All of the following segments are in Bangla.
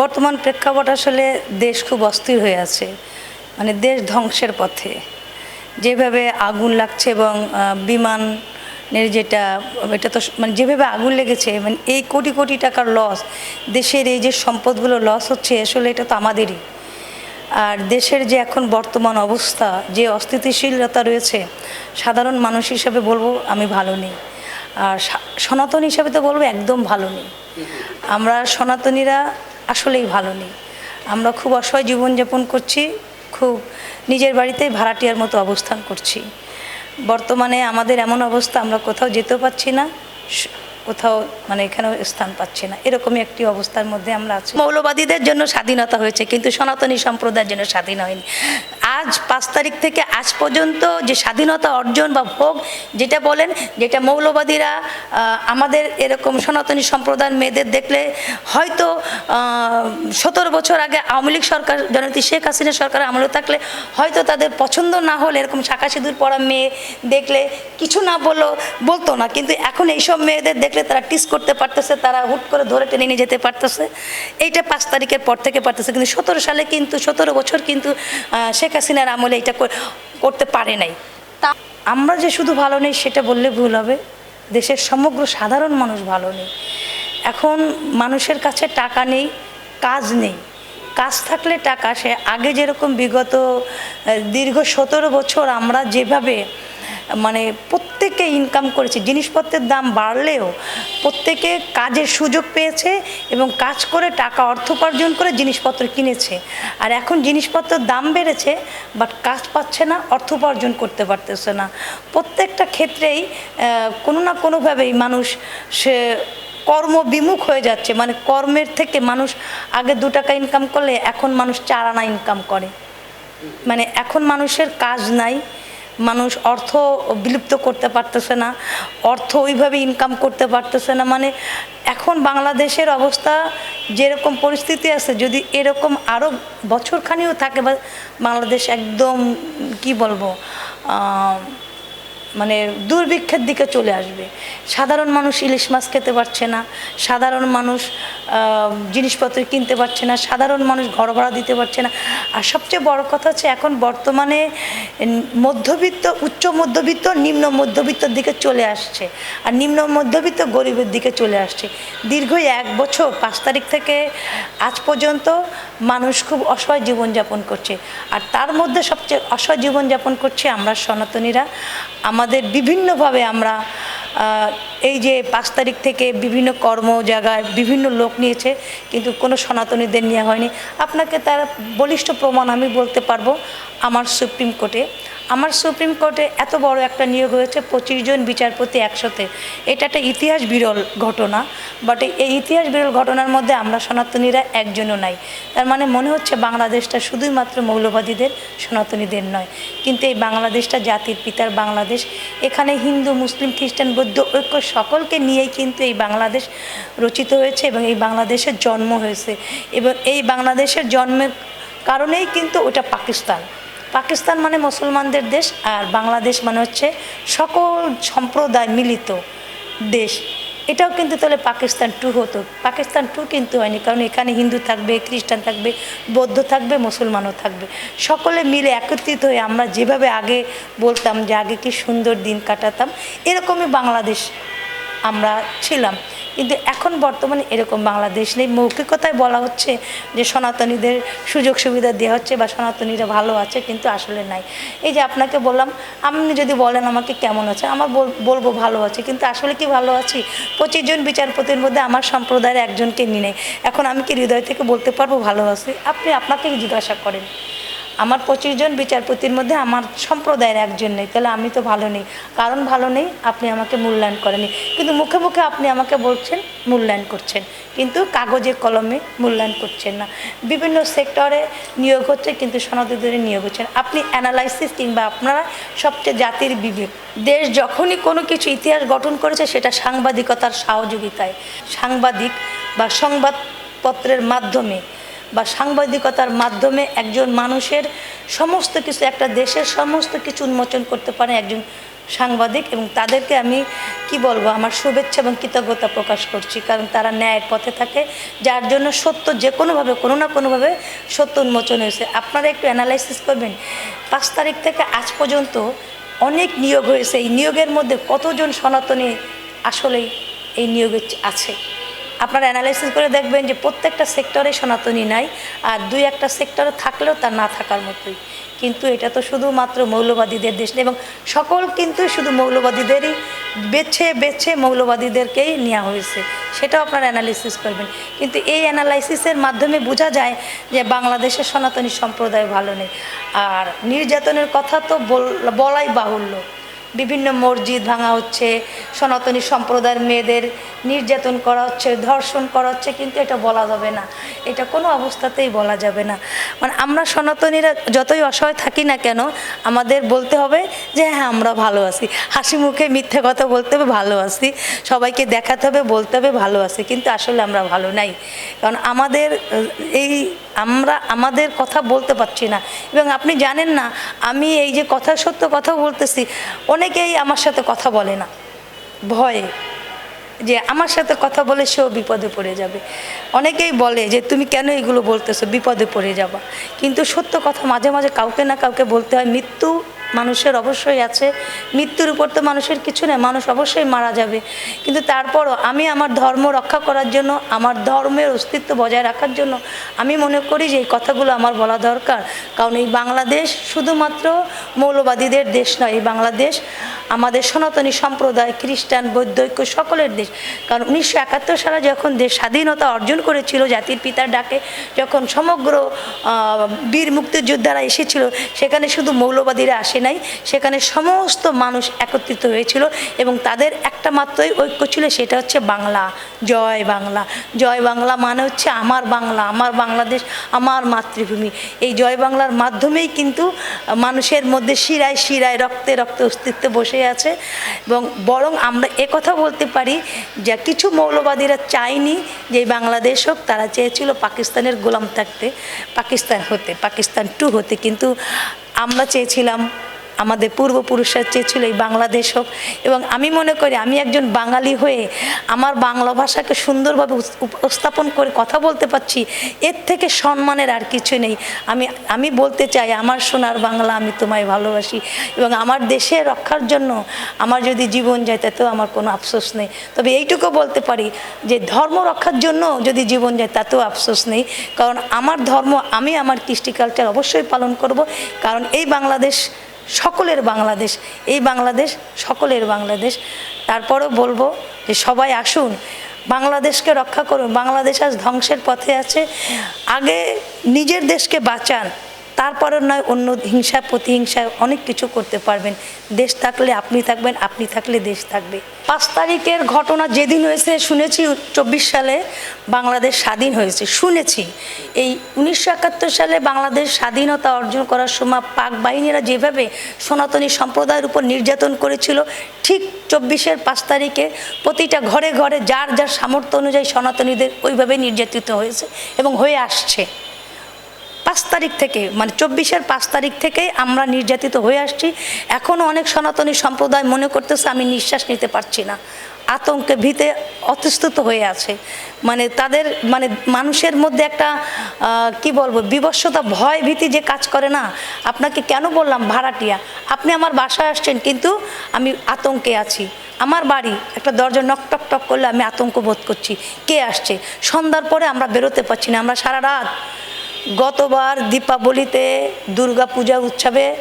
বর্তমান প্রেক্ষাপট আসলে দেশ খুব অস্থির হয়ে আছে। মানে দেশ ধ্বংসের পথে। যেভাবে আগুন লাগছে এবং আহ, বিমানের যেটা এটা তো মানে যেভাবে আগুন লেগেছে মানে এই কোটি কোটি টাকার লস দেশের এই যে সম্পদগুলো লস হচ্ছে আসলে এটা তো আমাদেরই। আর দেশের যে এখন বর্তমান অবস্থা যে অস্থিতিশীলতা রয়েছে সাধারণ মানুষ হিসাবে বলব আমি ভালো নেই। আর সনাতন হিসাবে তো বলব একদম ভালো নেই। আমরা সনাতনীরা আসলেই ভালো নেই। আমরা খুব অসহায় জীবনযাপন করছি, খুব নিজের বাড়িতে ভাড়াটিয়ার মতো অবস্থান করছি। বর্তমানে আমাদের এমন অবস্থা, আমরা কোথাও যেতেও পাচ্ছি না কোথাও মানে এখানেও স্থান পাচ্ছি না। এরকমই একটি অবস্থার মধ্যে আমরা আছি। মৌলবাদীদের জন্য স্বাধীনতা হয়েছে, কিন্তু সনাতনী সম্প্রদায়ের জন্য স্বাধীন হয়নি। আজ পাঁচ তারিখ থেকে আজ পর্যন্ত যে স্বাধীনতা অর্জন বা ভোগ যেটা বলেন, যেটা মৌলবাদীরা আমাদের এরকম সনাতনী সম্প্রদায়ের মেয়েদের দেখলে হয়তো সতেরো বছর আগে আওয়ামী লীগ সরকার জনতি শেখ হাসিনা সরকার আমলে থাকলে হয়তো তাদের পছন্দ না হলে এরকম শাখা সিঁদুর পড়া মেয়ে দেখলে কিছু না বলল বলতো না। কিন্তু এখন এইসব মেয়েদের দেখলে তারা টিস করতে পারতেছে, তারা হুট করে ধরে টেনে নিয়ে যেতে পারতেছে। এইটা পাঁচ তারিখের পর থেকে পারতেছে। কিন্তু সতেরো সালে কিন্তু, সতেরো বছর কিন্তু শেখ হাসিনার আমলে এটা করতে পারে নাই। তা আমরা যে শুধু ভালো নেই সেটা বললে ভুল হবে। দেশের সমগ্র সাধারণ মানুষ ভালো নেই। এখন মানুষের কাছে টাকা নেই কাজ নেই। কাজ থাকলে টাকা সে আগে যেরকম বিগত দীর্ঘ সতেরো বছর আমরা যেভাবে মানে প্রত্যেকে ইনকাম করেছে, জিনিসপত্রের দাম বাড়লেও প্রত্যেকে কাজের সুযোগ পেয়েছে এবং কাজ করে টাকা অর্থ উপার্জন করে জিনিসপত্র কিনেছে। আর এখন জিনিসপত্রের দাম বেড়েছে বাট কাজ পাচ্ছে না, অর্থ উপার্জন করতে পারতেছে না। প্রত্যেকটা ক্ষেত্রেই কোনো না কোনোভাবেই মানুষ সে কর্মবিমুখ হয়ে যাচ্ছে। মানে কর্মের থেকে মানুষ আগে দু টাকা ইনকাম করলে, এখন মানুষ চার আনা ইনকাম করে। মানে এখন মানুষের কাজ নাই মানুষ অর্থ বিলুপ্ত করতে পারতেছে না, অর্থ ওইভাবে ইনকাম করতে পারতেছে না। মানে এখন বাংলাদেশের অবস্থা যেরকম পরিস্থিতি আছে, যদি এরকম আরও বছরখানিও থাকে বা বাংলাদেশ একদম, কি বলব মানে দুর্ভিক্ষের দিকে চলে আসবে। সাধারণ মানুষ ইলিশ মাছ খেতে পারছে না, সাধারণ মানুষ জিনিসপত্র কিনতে পারছে না, সাধারণ মানুষ ঘর ভাড়া দিতে পারছে না। আর সবচেয়ে বড় কথা হচ্ছে এখন বর্তমানে মধ্যবিত্ত, উচ্চ মধ্যবিত্ত, নিম্ন মধ্যবিত্তর দিকে চলে আসছে। আর নিম্ন মধ্যবিত্ত গরিবের দিকে চলে আসছে। দীর্ঘ এক বছর, পাঁচ তারিখ থেকে আজ পর্যন্ত মানুষ খুব অসহায় জীবনযাপন করছে। আর তার মধ্যে সবচেয়ে অসহায় জীবনযাপন করছে আমরা সনাতনীরা। আমাদের বিভিন্নভাবে আমরা এই যে পাঁচ তারিখ থেকে বিভিন্ন কর্ম জায়গায় বিভিন্ন লোক নিয়েছে, কিন্তু কোনো সনাতনীদের নেওয়া হয়নি। আপনাকে তার বলিষ্ঠ প্রমাণ আমি বলতে পারব, আমার সুপ্রিম কোর্টে আমার সুপ্রিম কোর্টে এত বড় একটা নিয়োগ হয়েছে, পঁচিশ জন বিচারপতি একসাথে। এটা একটা ইতিহাস বিরল ঘটনা বাট এই ইতিহাস বিরল ঘটনার মধ্যে আমরা সনাতনীরা একজনও নাই। তার মানে মনে হচ্ছে বাংলাদেশটা শুধুই মাত্র মৌলবাদীদের, সনাতনীদের নয়। কিন্তু এই বাংলাদেশটা জাতির পিতার বাংলাদেশ। এখানে হিন্দু, মুসলিম, খ্রিস্টান, বৌদ্ধ ঐক্য সকলকে নিয়েই কিন্তু এই বাংলাদেশ রচিত হয়েছে এবং এই বাংলাদেশের জন্ম হয়েছে। এবং এই বাংলাদেশের জন্মের কারণেই কিন্তু ওটা পাকিস্তান। পাকিস্তান মানে মুসলমানদের দেশ আর বাংলাদেশ মানে হচ্ছে সকল সম্প্রদায় মিলিত দেশ। এটাও কিন্তু তাহলে পাকিস্তান টু হতো। পাকিস্তান টু কিন্তু হয়নি, কারণ এখানে হিন্দু থাকবে, খ্রিস্টান থাকবে, বৌদ্ধ থাকবে, মুসলমানও থাকবে। সকলে মিলে একত্রিত হয়ে আমরা যেভাবে আগে বলতাম যে আগে কি সুন্দর দিন কাটাতাম, এরকমই বাংলাদেশ আমরা ছিলাম। কিন্তু এখন বর্তমানে এরকম বাংলাদেশ নেই। মৌখিকতায় বলা হচ্ছে যে সনাতনীদের সুযোগ সুবিধা দেওয়া হচ্ছে বা সনাতনীরা ভালো আছে, কিন্তু আসলে নাই। এই যে আপনাকে বললাম, আপনি যদি বলেন আমাকে কেমন আছে, আমার বল- বলব ভালো আছে, কিন্তু আসলে কি ভালো আছি? পঁচিশ জন বিচারপতির মধ্যে আমার সম্প্রদায়ের একজনকে নিয়ে এখন আমি কি হৃদয় থেকে বলতে পারব ভালো আছি? আপনি আপনাকে জিজ্ঞাসা করেন। আমার পঁচিশ জন বিচারপতির মধ্যে আমার সম্প্রদায়ের একজন নেই, তাহলে আমি তো ভালো নেই। কারণ ভালো নেই, আপনি আমাকে মূল্যায়ন করেনি কিন্তু মুখে মুখে আপনি আমাকে বলছেন, মূল্যায়ন করছেন। কিন্তু কাগজে কলমে মূল্যায়ন করছেন না। বিভিন্ন সেক্টরে নিয়োগ হচ্ছে, কিন্তু সনদীদের নিয়োগ হচ্ছে না। আপনি অ্যানালাইসিস কিংবা আপনারা সবচেয়ে জাতির বিবেক। দেশ যখনই কোনো কিছু ইতিহাস গঠন করেছে, সেটা সাংবাদিকতার সহযোগিতায়। সাংবাদিক বা সংবাদপত্রের মাধ্যমে বা সাংবাদিকতার মাধ্যমে একজন মানুষের সমস্ত কিছু, একটা দেশের সমস্ত কিছু উন্মোচন করতে পারে একজন সাংবাদিক এবং তাদেরকে আমি কি বলব, আমার শুভেচ্ছা এবং কৃতজ্ঞতা প্রকাশ করছি। কারণ তারা ন্যায়ের পথে থাকে, যার জন্য সত্য যে কোনোভাবে কোনো না কোনোভাবে সত্য উন্মোচন হয়েছে। আপনারা একটু অ্যানালাইসিস করবেন, পাঁচ তারিখ থেকে আজ পর্যন্ত অনেক নিয়োগ হয়েছে। এই নিয়োগের মধ্যে কতজন সনাতনী আসলেই এই নিয়োগে আছে? আপনারা অ্যানালাইসিস করে দেখবেন যে প্রত্যেকটা সেক্টরে সনাতনী নাই, আর দুই একটা সেক্টরে থাকলেও তা না থাকার মতোই। কিন্তু এটা তো শুধুমাত্র মৌলবাদীদের দেশ এবং সকল কিন্তু শুধু মৌলবাদীদেরই বেছে বেছে মৌলবাদীদেরকেই নেওয়া হয়েছে। সেটাও আপনারা অ্যানালাইসিস করবেন। কিন্তু এই অ্যানালাইসিসের মাধ্যমে বোঝা যায় যে বাংলাদেশের সনাতনী সম্প্রদায় ভালো নেই। আর নির্যাতনের কথা তো বল- বলাই বাহুল্য। বিভিন্ন মসজিদ ভাঙা হচ্ছে, সনাতনী সম্প্রদায়ের মেয়েদের নির্যাতন করা হচ্ছে, ধর্ষণ করা হচ্ছে, কিন্তু এটা বলা যাবে না। এটা কোনো অবস্থাতেই বলা যাবে না। মানে আমরা সনাতনীরা যতই অসহায় থাকি না কেন, আমাদের বলতে হবে যে হ্যাঁ আমরা ভালো আছি। হাসি মুখে মিথ্যে কথা বলতে হবে, ভালো আছি। সবাইকে দেখাতে হবে, বলতে হবে, ভালো আছি। কিন্তু আসলে আমরা ভালো নাই। কারণ আমাদের, এই আমরা, আমাদের কথা বলতে পারছি না। এবং আপনি জানেন না, আমি এই যে কথা সত্য কথা বলতেছি, অনেকেই আমার সাথে কথা বলে না। ভয়ে। যে আমার সাথে কথা বলে সেও বিপদে পড়ে যাবে। অনেকেই বলে যে, তুমি কেন এগুলো বলতেছো? বিপদে পড়ে যাবা। কিন্তু সত্য কথা মাঝে মাঝে কাউকে না কাউকে বলতে হয়, মৃত্যু মানুষের অবশ্যই আছে। মৃত্যুর উপর তো মানুষের কিছু নেই, মানুষ অবশ্যই মারা যাবে। কিন্তু তারপরও আমি আমার ধর্ম রক্ষা করার জন্য, আমার ধর্মের অস্তিত্ব বজায় রাখার জন্য আমি মনে করি যে এই কথাগুলো আমার বলা দরকার। কারণ এই বাংলাদেশ শুধুমাত্র মৌলবাদীদের দেশ নয়, এই বাংলাদেশ আমাদের সনাতনী সম্প্রদায়, খ্রিস্টান বৈদ্যৈক্য সকলের দেশ। কারণ উনিশশো একাত্তর সালে যখন দেশ স্বাধীনতা অর্জন করেছিল, জাতির পিতার ডাকে যখন সমগ্র বীর মুক্তিযোদ্ধারা এসেছিল, সেখানে শুধু মৌলবাদীরা আসে নাই, সেখানে সমস্ত মানুষ একত্রিত হয়েছিল এবং তাদের একটা মাত্রই ঐক্য ছিল, সেটা হচ্ছে বাংলা। জয় বাংলা। জয় বাংলা মানে হচ্ছে আমার বাংলা, আমার বাংলাদেশ, আমার মাতৃভূমি। এই জয় বাংলার মাধ্যমেই কিন্তু মানুষের মধ্যে শিরায় শিরায় রক্তে রক্তে অস্তিত্ব বসে আছে এবং বরং আমরা একথা বলতে পারি যে কিছু মৌলবাদীরা চায়নি যে বাংলাদেশ হোক, তারা চেয়েছিল পাকিস্তানের গোলাম থাকতে, পাকিস্তান হতে, পাকিস্তান টু হতে। কিন্তু আমরা চেয়েছিলাম আমাদের পূর্বপুরুষরা চেয়েছিল এই বাংলাদেশ হোক। এবং আমি মনে করি আমি একজন বাঙালি হয়ে আমার বাংলা ভাষাকে সুন্দরভাবে উপস্থাপন করে কথা বলতে পারছি, এর থেকে সম্মানের আর কিছু নেই। আমি আমি বলতে চাই আমার সোনার বাংলা আমি তোমায় ভালোবাসি এবং আমার দেশে রক্ষার জন্য আমার যদি জীবন যায় তাতেও আমার কোনো আফসোস নেই। তবে এইটুকু বলতে পারি যে ধর্ম রক্ষার জন্য যদি জীবন যায় তাতেও আফসোস নেই। কারণ আমার ধর্ম, আমি আমার কৃষ্টি কালচার অবশ্যই পালন করব। কারণ এই বাংলাদেশ সকলের বাংলাদেশ, এই বাংলাদেশ সকলের বাংলাদেশ। তারপরও বলব যে সবাই আসুন, বাংলাদেশকে রক্ষা করুন, বাংলাদেশ আজ ধ্বংসের পথে আছে। আগে নিজের দেশকে বাঁচান তারপরে নয়, অন্য হিংসা প্রতিহিংসায় অনেক কিছু করতে পারবেন। দেশ থাকলে আপনি থাকবেন, আপনি থাকলে দেশ থাকবে। পাঁচ তারিখের ঘটনা যেদিন হয়েছে শুনেছি, চব্বিশ সালে বাংলাদেশ স্বাধীন হয়েছে। শুনেছি। এই উনিশশো একাত্তর সালে বাংলাদেশ স্বাধীনতা অর্জন করার সময় পাক বাহিনীরা যেভাবে সনাতনী সম্প্রদায়ের উপর নির্যাতন করেছিল, ঠিক চব্বিশের পাঁচ তারিখে প্রতিটা ঘরে ঘরে যার যার সামর্থ্য অনুযায়ী সনাতনীদের ওইভাবে নির্যাতিত হয়েছে এবং হয়ে আসছে। পাঁচ তারিখ থেকে মানে চব্বিশের পাঁচ তারিখ থেকে আমরা নির্যাতিত হয়ে আসছি। এখনও অনেক সনাতনী সম্প্রদায় মনে করতেছে, আমি নিঃশ্বাস নিতে পারছি না। আতঙ্কে ভীতে অতিষ্ঠিত হয়ে আছে। মানে তাদের মানে মানুষের মধ্যে একটা কি বলব বিবস্বতা ভয় ভীতি যে কাজ করে না। আপনাকে কেন বললাম, ভাড়াটিয়া? আপনি আমার বাসায় আসছেন, কিন্তু আমি আতঙ্কে আছি। আমার বাড়ি, একটা দরজা নক টক টক করলে আমি আতঙ্ক বোধ করছি। কে আসছে? সন্ধ্যার পরে আমরা বেরোতে পারছি না, আমরা সারা রাত গতবার দীপাবলিতে দুর্গা পূজা উৎসবে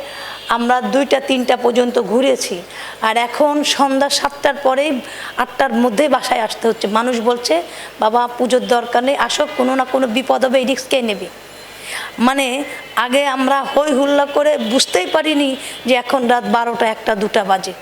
আমরা দুইটা, তিনটা পর্যন্ত ঘুরেছি। আর এখন সন্ধ্যা সাতটার পরেই আটটার মধ্যে বাসায় আসতে হচ্ছে। মানুষ বলছে, বাবা, পুজোর দরকার নেই, আসো, কোনো না কোনো বিপদ হবে, এই রিস্ক কে নেবে? মানে আগে আমরা হই হুল্লা করে বুঝতেই পারিনি যে এখন রাত বারোটা, একটা, দুটা বাজে।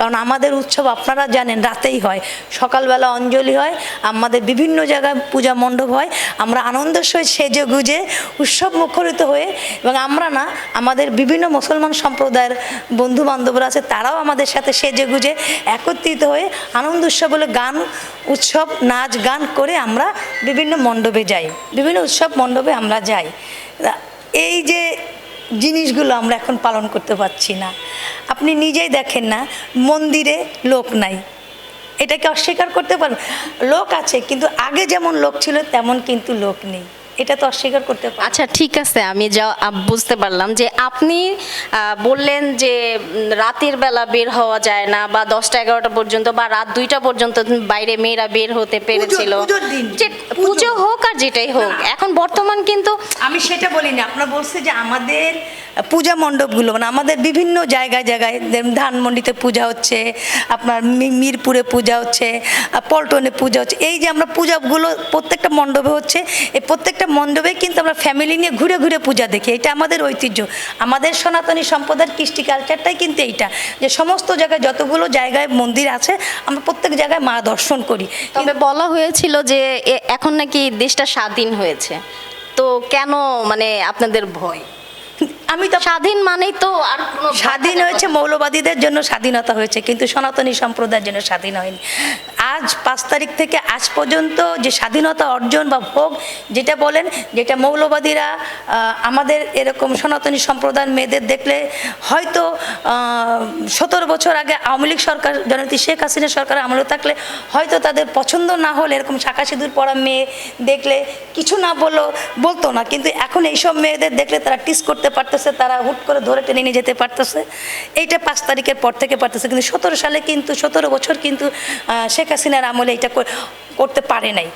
কারণ আমাদের উৎসব আপনারা জানেন, রাতেই হয়। সকালবেলা অঞ্জলি হয়, আমাদের বিভিন্ন জায়গায় পূজা মণ্ডপ হয়। আমরা আনন্দের সহিত সেজে গুজে উৎসব মুখরিত হয়ে এবং আমরা না, আমাদের বিভিন্ন মুসলমান সম্প্রদায়ের বন্ধু বান্ধবরা আছে, তারাও আমাদের সাথে সেজে গুজে একত্রিত হয়ে আনন্দ উৎসব বলে গান, উৎসব, নাচ, গান করে আমরা বিভিন্ন মণ্ডপে যাই। বিভিন্ন উৎসব মণ্ডপে আমরা যাই। এই যে জিনিসগুলো আমরা এখন পালন করতে পারছি না। আপনি নিজেই দেখেন না মন্দিরে লোক নাই। এটাকে অস্বীকার করতে পারবেন লোক আছে কিন্তু আগে যেমন লোক ছিল তেমন কিন্তু লোক নেই। এটা তো অস্বীকার করতে পারবেন আচ্ছা ঠিক আছে আমি যা বুঝতে পারলাম যে আপনি বললেন যে রাতের বেলা বের হওয়া যায় না বা দশটা এগারোটা পর্যন্ত বা রাত দুইটা পর্যন্ত বাইরে মেয়েরা বের হতে পেরেছিল। যে। পুজো হোক আর যেটাই হোক এখন বর্তমান কিন্তু আমি সেটা বলিনি আপনার বলছে যে আমাদের পূজা মণ্ডপগুলো মানে আমাদের বিভিন্ন জায়গায় জায়গায় ধানমন্ডিতে পূজা হচ্ছে, আপনার মিরপুরে পূজা হচ্ছে পল্টনে পূজা হচ্ছে, এই যে আমরা পূজাগুলো প্রত্যেকটা মণ্ডপে হচ্ছে, এই প্রত্যেকটা মণ্ডপে কিন্তু আমরা ফ্যামিলি নিয়ে ঘুরে ঘুরে পূজা দেখি, এটা আমাদের ঐতিহ্য। আমাদের সনাতনী সম্প্রদায়ের কৃষ্টি কালচারটাই কিন্তু এইটা, যে সমস্ত জায়গায় যতগুলো জায়গায় মন্দির আছে, আমরা প্রত্যেক জায়গায় মা দর্শন করি। তবে বলা হয়েছিল যে এখন নাকি দেশটা স্বাধীন হয়েছে, তো কেন মানে আপনাদের ভয়? আমি তো স্বাধীন মানেই তো আর স্বাধীন হয়েছে মৌলবাদীদের জন্য স্বাধীনতা হয়েছে কিন্তু সনাতনী সম্প্রদায়ের জন্য স্বাধীন হয়নি। আজ পাঁচ তারিখ থেকে আজ পর্যন্ত যে স্বাধীনতা অর্জন বা ভোগ, যেটা বলেন, যেটা মৌলবাদীরা আমাদের এরকম সনাতনী সম্প্রদায়ের মেয়েদের দেখলে হয়তো সতেরো বছর আগে আওয়ামী লীগ সরকার জনতি শেখ হাসিনা সরকার আমলে থাকলে হয়তো তাদের পছন্দ না হলে এরকম শাখা সিঁদুর পড়া মেয়ে দেখলে কিছু না বলল বলতো না। কিন্তু এখন এইসব মেয়েদের দেখলে তারা টিস করতে পারতেছে, তারা হুট করে ধরে টেনে নিয়ে যেতে পারতেছে। এইটা পাঁচ তারিখের পর থেকে পারতেছে। কিন্তু সতেরো সালে কিন্তু, সতেরো বছর কিন্তু শেখ হাসিনার আমলে এটা করতে পারে নাই।